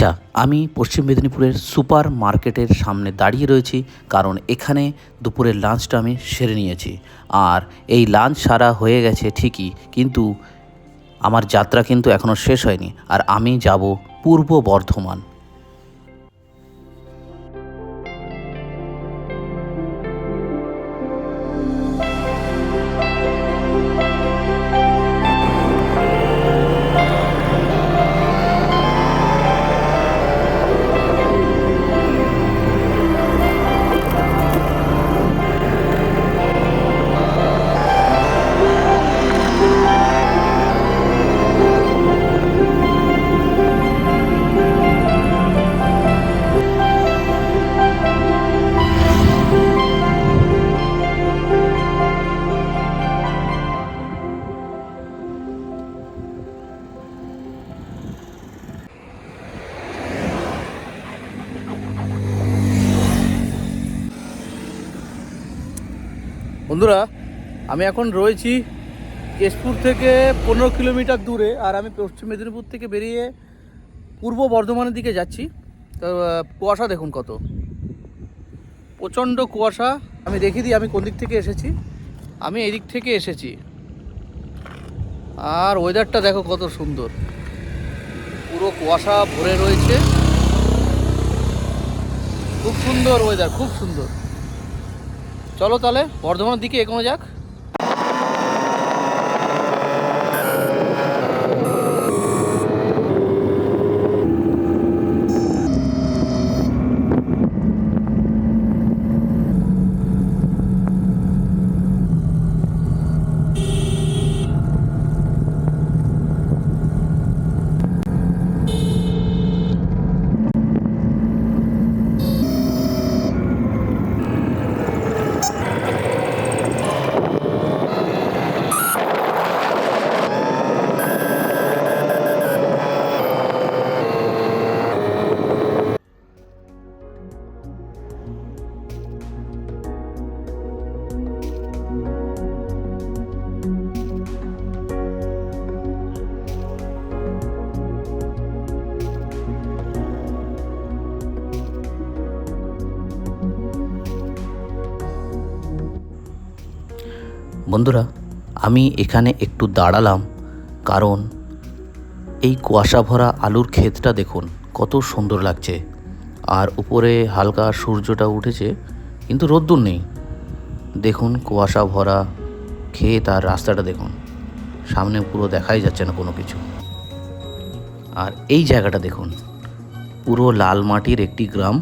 আচ্ছা আমি পশ্চিম মেদিনীপুরের সুপার মার্কেটের সামনে দাঁড়িয়ে রয়েছি কারণ এখানে দুপুরের লাঞ্চটা আমি সেরে নিয়েছি। আর এই লাঞ্চ সারা হয়ে গেছে ঠিকই, কিন্তু আমার যাত্রা কিন্তু এখনও শেষ হয়নি। আর আমি যাব পূর্ব বর্ধমান। বন্ধুরা, আমি এখন রয়েছি কেশপুর থেকে পনেরো কিলোমিটার দূরে আর আমি পশ্চিম মেদিনীপুর থেকে বেরিয়ে পূর্ব বর্ধমানের দিকে যাচ্ছি। তো কুয়াশা দেখুন কত। প্রচণ্ড কুয়াশা। আমি দেখিয়ে দিই আমি কোন দিক থেকে এসেছি। আমি এই দিক থেকে এসেছি। আর ওয়েদারটা দেখো কত সুন্দর। পুরো কুয়াশা ভরে রয়েছে। খুব সুন্দর ওয়েদার খুব সুন্দর। চলো তাহলে বর্ধমানের দিকে এগোনো যাক। বন্ধুরা, আমি এখানে একটু দাঁড়ালাম কারণ এই কুয়াশা ভরা আলুর ক্ষেতটা দেখুন, কত সুন্দর লাগছে। আর উপরে হালকা সূর্যটা উঠেছে, কিন্তু রোদ্দুর নেই। দেখুন কুয়াশা ভরা ক্ষেত আর রাস্তাটা দেখুন, সামনে পুরো দেখাই যাচ্ছে না কোনো কিছু। আর এই জায়গাটা দেখুন, পুরো লাল মাটির একটি গ্রাম।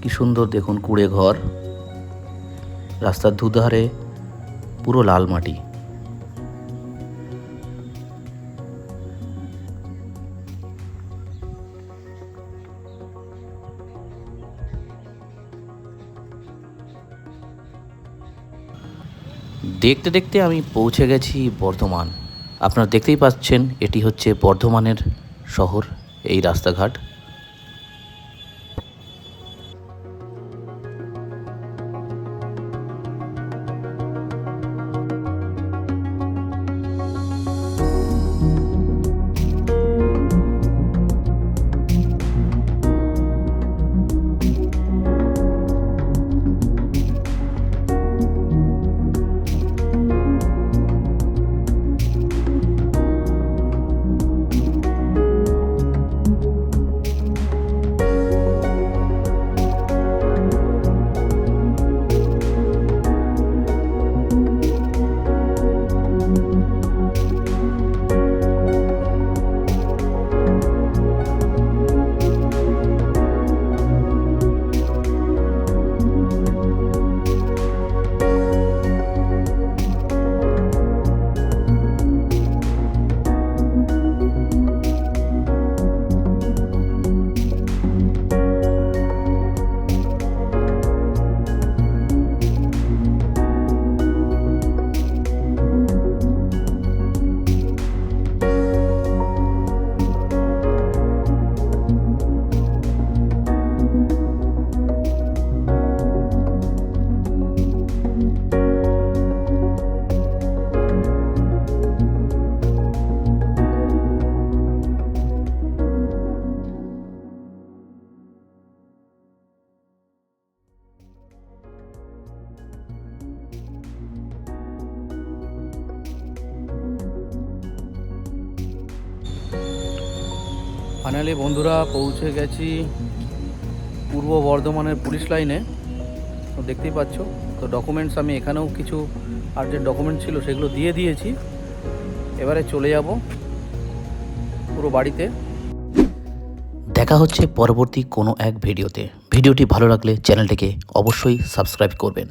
কি সুন্দর দেখুন কুড়ে ঘর রাস্তার দুধারে পুরো লাল মাটি। দেখতে দেখতে আমি পৌঁছে গেছি বর্ধমান। আপনারা দেখতেই পাচ্ছেন, এটি হচ্ছে বর্ধমানের শহর, এই রাস্তাঘাট। ফাইনালি বন্ধুরা পৌঁছে গেছি পূর্ব বর্ধমানের পুলিশ লাইনে। তো দেখতেই পাচ্ছ, তো ডকুমেন্টস আমি এখানেও কিছু আর যে ডকুমেন্ট ছিল সেগুলো দিয়ে দিয়েছি। এবারে চলে যাব পুরো বাড়িতে। দেখা হচ্ছে পরবর্তী কোনো এক ভিডিওতে। ভিডিওটি ভালো লাগলে চ্যানেলটিকে অবশ্যই সাবস্ক্রাইব করবেন।